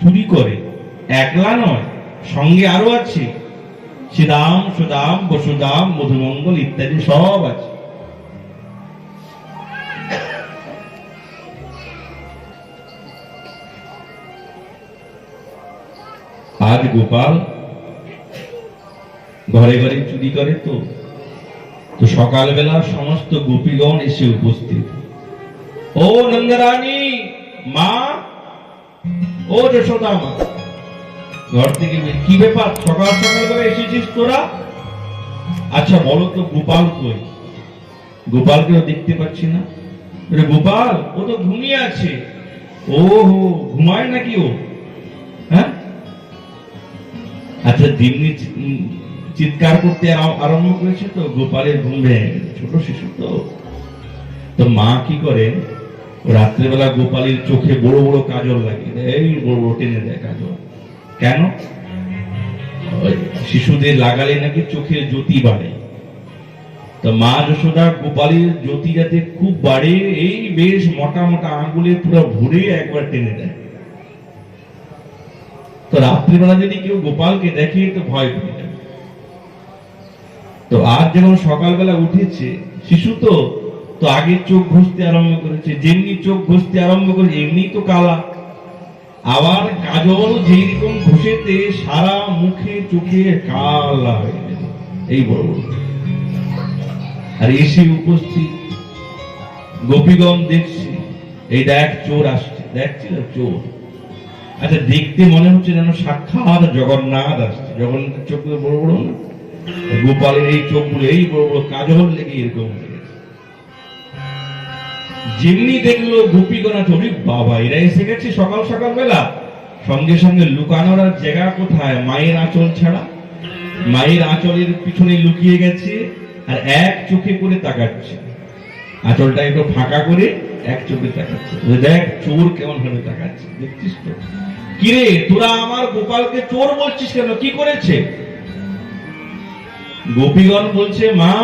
চুরি করে। একলা নয়, সঙ্গে আরও আছে। শ্রীরাম সুদাম বসুদাম মধুমঙ্গল ইত্যাদি সব আছে। আজ গোপাল ঘরে ঘরে চুরি করে তো। তো সকালবেলা সমস্ত গোপীগণ এসে উপস্থিত। ও নন্দরানী, মা ও যশোদা মা ঘর থেকে কি ব্যাপার? সকাল সকাল করে এসেছিস তোরা? আচ্ছা বলো তো, গোপাল কই? গোপালকেও দেখতে পাচ্ছি না। গোপাল, ও তো ঘুমিয়ে আছে। ও হো ঘুমায় নাকি ও? হ্যাঁ? আচ্ছা দিমনি চিৎকার করতে আরম্ভ করেছে তো, গোপালের ঘুম ছোট শিশু তো। তো মা কি করে? রাত্রেবেলা গোপালের চোখে বড় বড় কাজল লাগে। এই বড় বড় টেনে দেয় কাজল। কেন? শিশুদের লাগালে নাকি চোখের জ্যোতি বাড়ে। তো মা যশোদা গোপালের জ্যোতি যাতে খুব বাড়ে, এই বেশ মোটা মোটা আঙ্গুলে পুরো ভরে একবার টেনে দেয়। তো রাত্রিবেলা যদি কেউ গোপালকে দেখে, তো ভয় পেয়ে যাবে। তো আজ যখন সকালবেলা উঠেছে, শিশু তো তো আগে চোখ ঘষতে আরম্ভ করেছে। যেমনি চোখ ঘষতে আরম্ভ করেছে এমনি তো কালা। আবার কাজল যেই রকম ঘষেতে সারা মুখে চোখে কালা হয়ে গেল। এই বড় আর এসে উপস্থিত। গোপীগণ দেখছি, এই দেখ চোর আসছে। দেখছিল চোর। আচ্ছা দেখতে মনে হচ্ছে যেন সাক্ষাৎ জগন্নাথ আসছে। জগন্নাথের চোখ বড় বড় গোপালের এই চোখগুলো, এই বড় বড় কাজল লেগে এরকম। যেমনি দেখল গোপীগণা চলি বাবা, এরা এসে গেছে সকাল সকাল বেলা। সঙ্গে সঙ্গে লুকানোর আর জায়গা কোথায়? মায়ের আঁচল ছাড়া। মায়ের আঁচলের পিছনে লুকিয়ে গেছে আর এক চোখে করে তাকাচ্ছে। আঁচলটা একটু ফাঁকা করে এক চোখে তাকাচ্ছে। দেখ, চোর কেমন ভাবে তাকাচ্ছে। দেখছিস তো? কিরে, তোরা আমার গোপালকে চোর বলছিস কেন? কি করেছে? গোপীগণ বলছে, মা,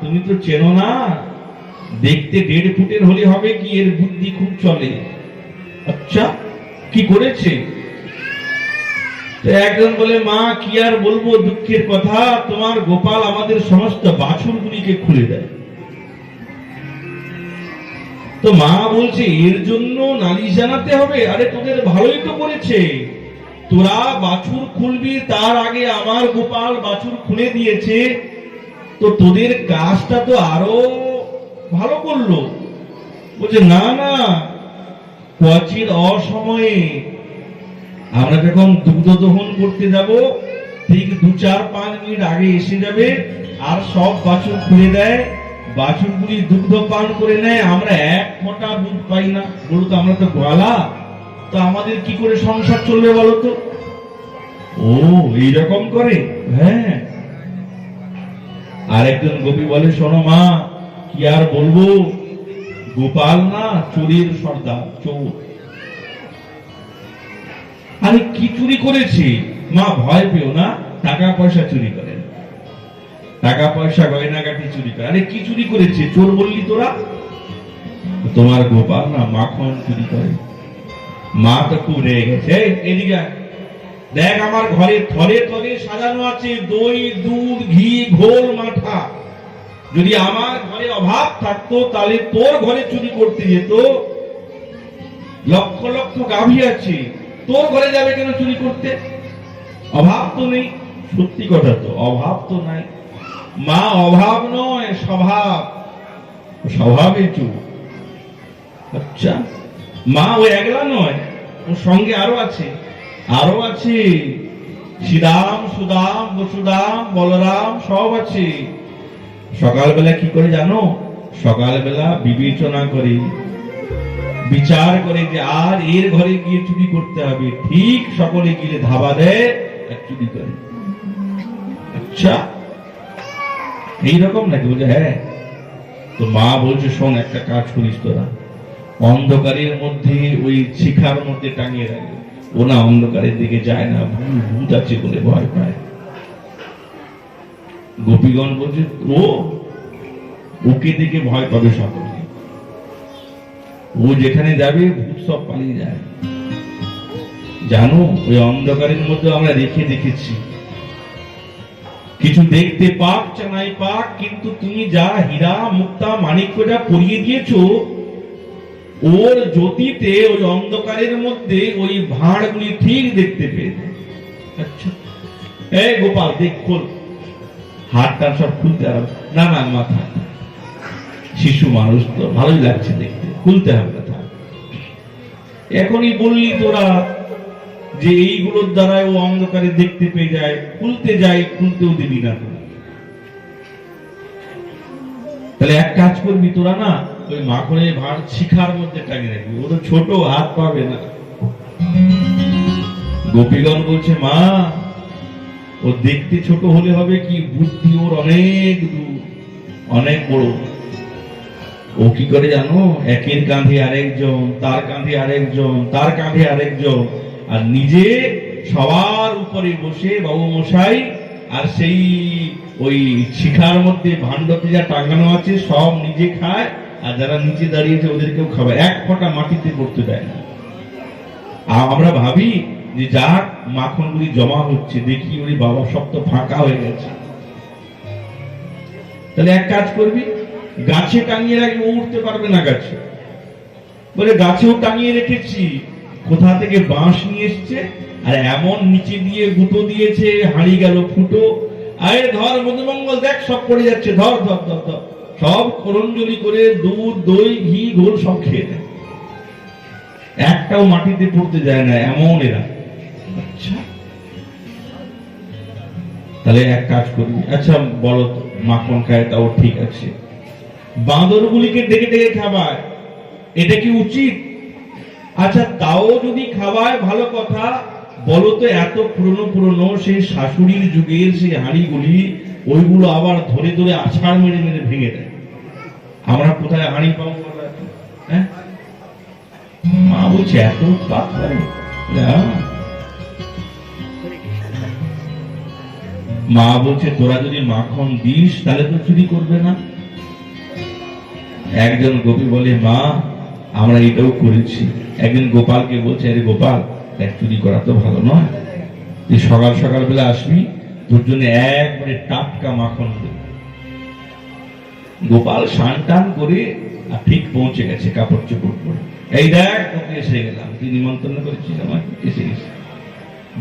তুমি তো চেনো না দেখতে দেড় ফুটের হলে হবে কি? এর বুদ্ধি খুব চলে। আচ্ছা কি করেছে? একজন বলে, মা, কি আর বলব দুঃখের কথা? তোমার গোপাল আমাদের সমস্ত খুলে দেয়। তো মা বলছে, এর জন্য নালিশ জানাতে হবে? আরে, তোদের ভালোই তো করেছে। তোরা বাছুর খুলবি, তার আগে আমার গোপাল বাছুর খুলে দিয়েছে। তো তোদের কাজটা তো আরও ভালো করল। বলছে, না না কচির অসময়ে আমরা যখন দুগ্ধ দহন করতে যাব, ঠিক দু চার পাঁচ মিনিট আগে এসে যাবে আর সব বাছুর খুলে দেয়। বাছুরগুলি দুগ্ধ পান করে নেয়। আমরা এক ফোঁটা দুধ পাই না। বলতো আমরা তো গোয়ালা, তো আমাদের কি করে সংসার চলবে বলো তো? ও, এইরকম করে? হ্যাঁ। আরেকজন গোপী বলে, শোনো মা কি আর বলব? গোপাল না, চোরের সর্দার, চোর। আরে কি চুরি করেছে? মা, ভয় পেও না টাকা পয়সা চুরি করেন। টাকা পয়সা গয়নাগাটি চুরি করে আরে কি চুরি করেছে? চোর বললি তোরা? তোমার গোপাল না মাখন চুরি করে। মা তো খুব রেগে গেছে। এদিকে দেখ আমার ঘরে থরে থরে সাজানো আছে দই, দুধ, ঘি, ঘোল, মাঠা। যদি আমার ঘরে অভাব থাকতো, তাহলে তোর ঘরে চুরি করতে যেত। লক্ষ লক্ষ গাভী আছে, তোর ঘরে যাবে কেন চুরি করতে? অভাব তো নেই, সত্যি কথা তো, অভাব তো নাই। মা, অভাব নয়, স্বভাব। স্বভাবে চুর। আচ্ছা মা, ও একলা নয় ওর সঙ্গে আরও আছে। আরও আছে। শ্রীরাম সুদাম, বসুদাম, বলরাম, সব আছে। সকালবেলা কি করে জানো? সকালবেলা বিবেচনা করে। বিচার করে যে আর এর ঘরে গিয়ে চুরি করতে হবে। ঠিক সকলে গিয়ে ধাবা দেয় চুরি করে। আচ্ছা? এইরকম নাকি? বলছে হ্যাঁ। তো মা বলছে, শোন, একটা কাজ করিস তোরা। অন্ধকারের মধ্যে, ওই শিখার মধ্যে টাঙিয়ে রাখবে। ও না অন্ধকারের দিকে যায় না ভূত ভূত আছে বলে ভয় পায়। গোপীগণ বলছে, ও, ওকে দেখে ভয় পাবে সকলে। ও যেখানে যাবে, ভূত সব পালিয়ে যায়। জানো, ওই অন্ধকারের মধ্যে আমরা রেখে দেখেছি। কিছু দেখতে পাক, চানাই পাক, কিন্তু তুমি যা হীরা, মুক্তা মানিক্য পরিয়ে দিয়েছ, ওর জ্যোতিতে ওই অন্ধকারের মধ্যে ওই ভাঁড়গুলি ঠিক দেখতে পেয়েছে আচ্ছা। এই গোপাল, দেখ, খোল। হাতটা সব খুলতে হবে না না মাথা। শিশু মানুষ তো ভালোই লাগছে দেখতে, খুলতে হবে না। এখনই বললি তোরা যে এইগুলোর দ্বারাই ও অন্ধকারে দেখতে পেয়ে যায়, খুলতে যায়, খুলতেও দিবি না। তাহলে এক কাজ করবি তোরা না, ওই মাখনের ভাঁড় শিখার মধ্যে টাঙিয়ে রাখবি, ও তো ছোট, হাত পাবে না। গোপীগণ বলছে, মা ও দেখতে ছোট হলে হবে কি? বুদ্ধি ওর অনেক দূর, অনেক বড়। ও কি করে জানো? একের কাঁধে আরেকজন, তার কাঁধে আরেকজন, তার কাঁধে আরেকজন, আর নিজে সবার উপরে বসে বাবু মশাই, আর সেই ওই শিখার মধ্যে ভাণ্ডতে যা টাঙানো আছে, সব নিজে খায়, আর যারা নিচে দাঁড়িয়েছে ওদেরকেও খাবে। এক ফোঁটা মাটিতে পড়তে দেয় না। আমরা ভাবি যে যাক, মাখনগুলি জমা হচ্ছে, দেখি ওই বাবা সব তো ফাঁকা হয়ে গেছে। তাহলে এক কাজ করবি, গাছে টাঙিয়ে রাখবি, ও উঠতে পারবে না গাছে। বলে, গাছেও টাঙিয়ে রেখেছি, কোথা থেকে বাঁশ নিয়ে এসছে? আর এমন নিচে দিয়ে গুঁতো দিয়েছে, হাঁড়ি গেল ফুটো। আরে ধর, মধুমঙ্গল, দেখ, সব পড়ে যাচ্ছে, ধর ধর ধর ধর। সব করঞ্জলি করে দুধ, দই, ঘি, ঘোল সব খেয়ে নেয় একটাও মাটিতে পড়তে যায় না, এমন এরা। তাহলে এক কাজ করবি আচ্ছা বলো মাখন খায় তাও ঠিক আছে। ডেকে ডেকে এটা কি উচিত? আচ্ছা তাও যদি খাওয়ায়, ভালো কথা। এত পুরনো পুরনো সেই শাশুড়ির যুগের সেই হাঁড়িগুলি, ওইগুলো আবার ধরে ধরে আছাড় মেরে মেরে ভেঙে দেয়। আমরা কোথায় হাঁড়ি পাবো হ্যাঁ? মা বলছে, এত না। মা বলছে, তোরা যদি মাখন দিস, তাহলে তো চুরি করবে না? একজন গোপী বলে, মা, আমরা এটাও করেছি। একদিন গোপালকে বলছে, আরে গোপাল চুরি করা তো ভালো নয়। তুই সকাল সকাল বেলা আসবি, তোর জন্য একবারে টাটকা মাখন গোপাল সান টান করে, আর ঠিক পৌঁছে গেছে কাপড় চোপড় করে এই দেখ, তোকে এসে গেলাম। তুই নিমন্ত্রণ করেছিস আমাকে এসে গেছে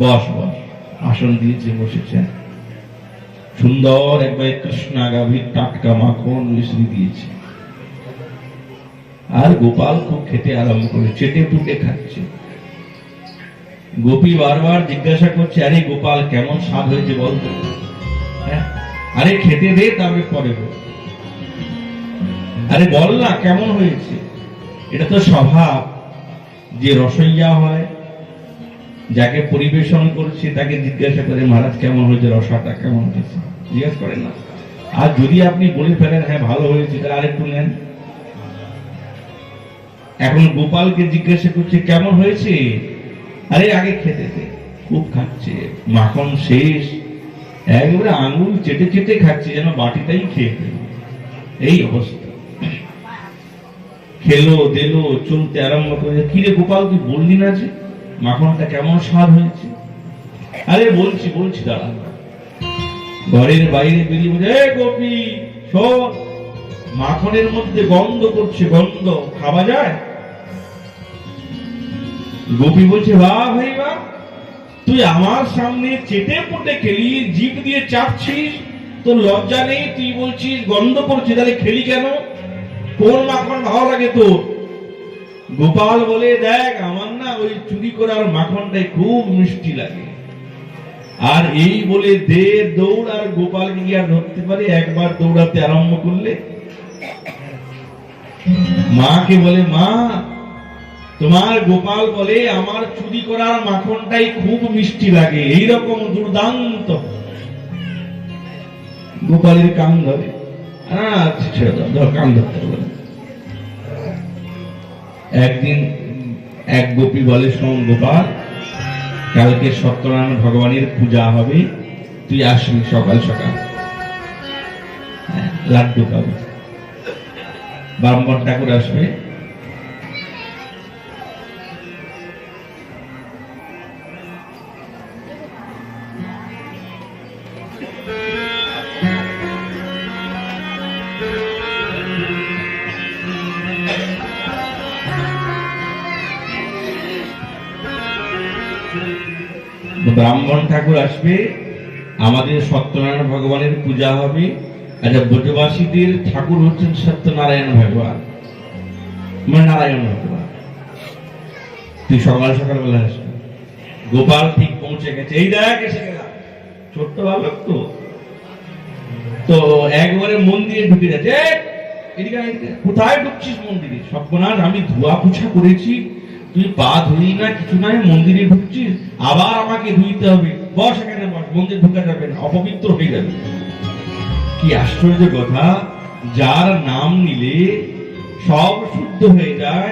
বস বস, আসন দিয়েছে, বসেছে। সুন্দর একবার কৃষ্ণা গাভীর টাটকা মাখন মিশ্রি দিয়েছে। আর গোপাল খুব খেতে আরম্ভ করে, চেটে পুটে খাচ্ছে। গোপী বারবার জিজ্ঞাসা করছে, আরে গোপাল, কেমন স্বাদ হয়েছে বলতো হ্যাঁ? আরে খেতে দে, তবে পরে আরে বল না, কেমন হয়েছে? এটা তো স্বভাব, যে রসইয়া হয় যাকে পরিবেশন করছে, তাকে জিজ্ঞাসা করে, মহারাজ, কেমন হয়েছে? রসাটা কেমন হয়েছে? জিজ্ঞাসা করেন না। আর যদি আপনি বলে ফেলেন হ্যাঁ ভালো হয়েছে, তাহলে আরেকটু নেন। এখন গোপালকে জিজ্ঞাসা করছে, কেমন হয়েছে? আরে, আগে খেতে খুব খাচ্ছে, মাখন শেষ। একবারে আঙুল চেটে চেটে খাচ্ছে, যেন বাটিটাই খেয়ে। এই অবস্থা। খেলো, দিলো, চলতে আরম্ভ করে, কিরে গোপাল, তুই বললি না যে মাখনটা কেমন স্বাদ হয়েছে? আরে বলছি বলছি, দাঁড়া। ঘরের বাইরে বেরিয়ে "এ গোপী, শোন, মাখনের মধ্যে গন্ধ করছে, গন্ধ। খাওয়া যায়? গোপী বলছে, বা ভাই, বা, তুই আমার সামনে চেটে পুটে খেলি, জিভ দিয়ে চাপছিস, তোর লজ্জা নেই, তুই বলছিস গন্ধ করছে, তাহলে খেলি কেন? কোন মাখন ভালো লাগে তোর? গোপাল বলে, দেখ ওই চুরি করার মাখনটাই খুব মিষ্টি লাগে। আর এই বলে দে দৌড় আর গোপালকে গিয়ে ধরতে পারে, একবার দৌড়াতে আরম্ভ করলে। মাকে বলে, মা, তোমার গোপাল বলে আমার চুরি করার মাখনটাই খুব মিষ্টি লাগে এই রকম দুর্দান্ত। গোপালের কান ধরে আচ্ছা ছেড়ে কান ধরতে একদিন এক গোপী বলে শোন গোপাল কালকে সত্যনারায়ণ ভগবানের পূজা হবে তুই আসবি সকাল সকাল। হ্যাঁ, লাড্ডু পাবি। বারম্বার ঠাকুর আসবে। ব্রাহ্মণ ঠাকুর আসবে আমাদের সত্যনারায়ণ ভগবানের পূজা হবে। আচ্ছা ব্রজবাসীদের ঠাকুর হচ্ছেন সত্যনারায়ণ ভগবান। মানে নারায়ণ ভগবান। তুই সকাল সকাল বেলা আসবি। গোপাল ঠিক পৌঁছে গেছে। এই দেখ এসে গেলাম। ছোট্ট বালক তো। তো একবারে মন্দিরে ঢুকে যাচ্ছে। "এই, এদিকে আয়, এদিকে আয়। কোথায় ঢুকছিস মন্দিরে? সর্বনাশ আমি ধোয়া পোছা করেছি। তুই পা ধুই না, কিছু নাই, মন্দিরে ঢুকছিস, আবার আমাকে ধুইতে হবে। বস এখানে, বস, মন্দিরে ঢুকা যাবে না, অপবিত্র হয়ে যাবে। কি আশ্চর্য কথা, যার নাম নিলে সব শুদ্ধ হয়ে যায়,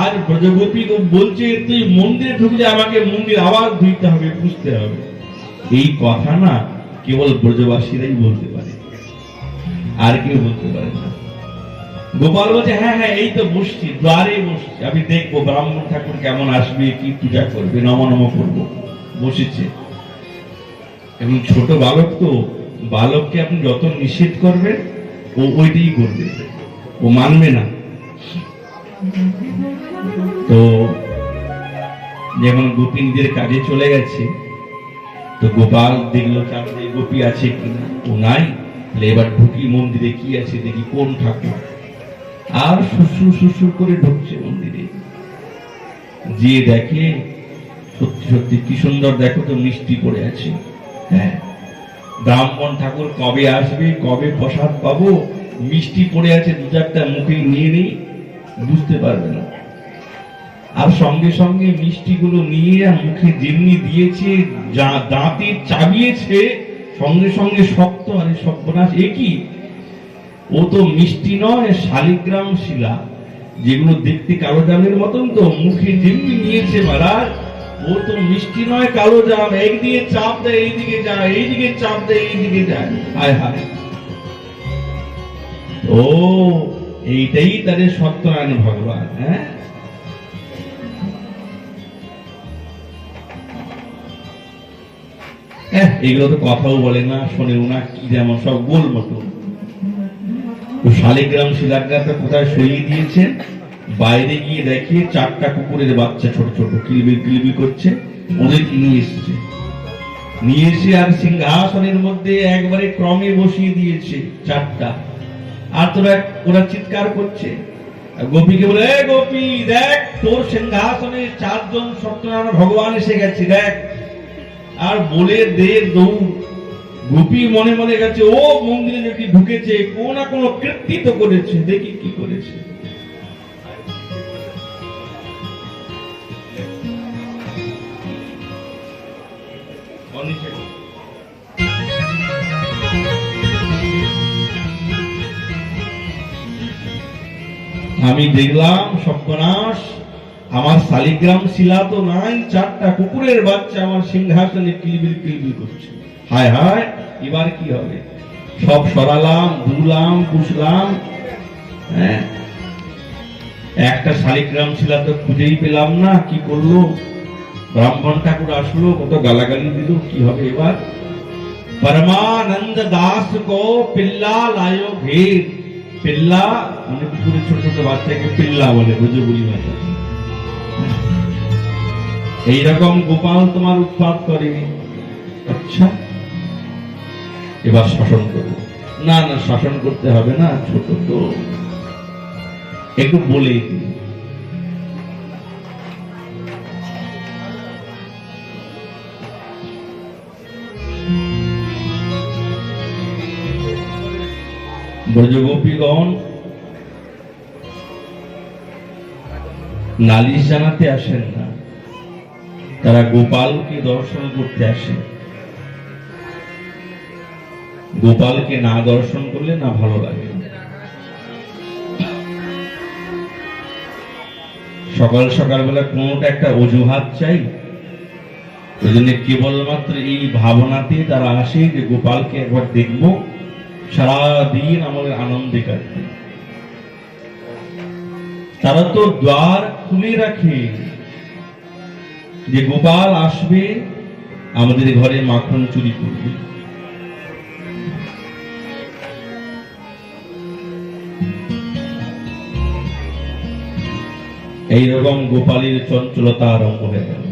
আর ব্রজগোপী বলছে, তুই মন্দিরে ঢুকলে আমাকে মন্দির আবার ধুইতে হবে, পুষতে হবে। এই কথা না কেবল ব্রজবাসীরাই বলতে পারে, আর কেউ বলতে পারে না। গোপাল বলছে হ্যাঁ হ্যাঁ এই তো বসছি দ্বারে বসছি আমি দেখব, ব্রাহ্মণ ঠাকুর কেমন আসবে, কি পূজা করবে, নম নম করব, বসেছে। এবং ছোট বালক তো, বালককে আপনি যত নিষেধ করবেন, ও ওইটাই করবে। ও মানবে না। তো, যেমন গোপী নিজের কাজে চলে গেছে, তো গোপাল দেখল চারটে গোপী আছে কিনা, ও নাই। তাহলে এবার ঢুকি মন্দিরে কি আছে, দেখি কোন ঠাকুর। আর শ্বশুর শ্বশুর করে ঢুকছে মন্দিরে। যে দেখে, সত্যি সত্যি কি সুন্দর, দেখো তো মিষ্টি পড়ে আছে। হ্যাঁ ব্রাহ্মণ ঠাকুর কবে আসবে, কবে প্রসাদ পাবো, মিষ্টি পড়ে আছে, দু চারটা মুখে নিয়ে নেই, বুঝতে পারবে না। আর সঙ্গে সঙ্গে মিষ্টিগুলো নিয়ে মুখে যেমনি দিয়েছে, যা দাঁতে চাবিয়েছে, সঙ্গে সঙ্গে শক্ত আরে সর্বনাশ, এ কি? ও তো মিষ্টি নয়, শালিগ্রাম শিলা। যেগুলো দেখতে কালো জামের মতন তো, মুখে যেমনি নিয়েছে মহারাজ ও তো মিষ্টি নয়, কালো জাম। একদিকে চাপ দেয়, এইদিকে যায়, এইদিকে চাপ দেয়, এইদিকে যায়। হায় হায়। ও, এইটাই তাদের সত্যনারায়ণ ভগবান হ্যাঁ? এগুলো তো কথাও বলে না, শোনেও না কি যেমন সব গোল মতো শালিগ্রাম শিলাগ্রামটা কোথায় সরিয়ে দিয়েছেন বাইরে গিয়ে দেখে চারটা কুকুরের বাচ্চা ছোট ছোট, কিলবিল কিলবিল করছে ওদেরকে নিয়ে এসছে? নিয়ে এসে আর সিংহাসনের মধ্যে একবারে ক্রমে বসিয়ে দিয়েছে চারটা। আর তোরা ওরা চিৎকার করছে। গোপীকে বলে, "এ গোপী, দেখ, তোর সিংহাসনে চারজন সত্যনারায়ণ ভগবান এসে গেছে, দেখ। আর বলে দে দৌড়। গোপী মনে মনে গেছে, ও মন্দিরে নাকি ঢুকেছে, কোন না কোনো কৃত্রিত করেছে, দেখি কি করেছে। আমি দেখলাম সর্বনাশ, আমার শালিগ্রাম শিলা তো নাই, চারটা কুকুরের বাচ্চা আমার সিংহাসনে কিলবিল কিলবিল করছে। হায় হায় এবার কি হবে? সব সরালাম ধুলাম পুষলাম হ্যাঁ? একটা শালিগ্রাম শিলা তো খুঁজেই পেলাম না, কি করল? ব্রাহ্মণ ঠাকুর আসলো, কত গালাগালি দিল, কি হবে এবার? পরমানন্দ দাস কো পিল্লা লায়ো ঘের পিল্লা মানে পুকুরে ছোট ছোট বাচ্চাকে পিল্লা বলে, বুঝে বুঝি ভাষা এইরকম গোপাল তোমার উৎপাদ করেনি। আচ্ছা। এবার শাসন করব। না না, শাসন করতে হবে না, ছোট তো। একটু বলেই ব্রজগোপীগণ, নালিশ জানাতে আসেন না। তারা গোপালকে দর্শন করতে আসেন। গোপালকে না দর্শন করলে না ভালো লাগে। সকাল সকালবেলা কোনোটা একটা অজুহাত চাই? ওই জন্য কেবলমাত্র এই ভাবনাতে তারা আসে যে গোপালকে একবার দেখব। সারাদিন আমাদের আনন্দে কাটবে। তারা তো দ্বার খুলে রাখে যে গোপাল আসবে, আমাদের ঘরে মাখন চুরি করবে। এইরকম গোপালীর চঞ্চলতা আরম্ভ হয়ে গেল।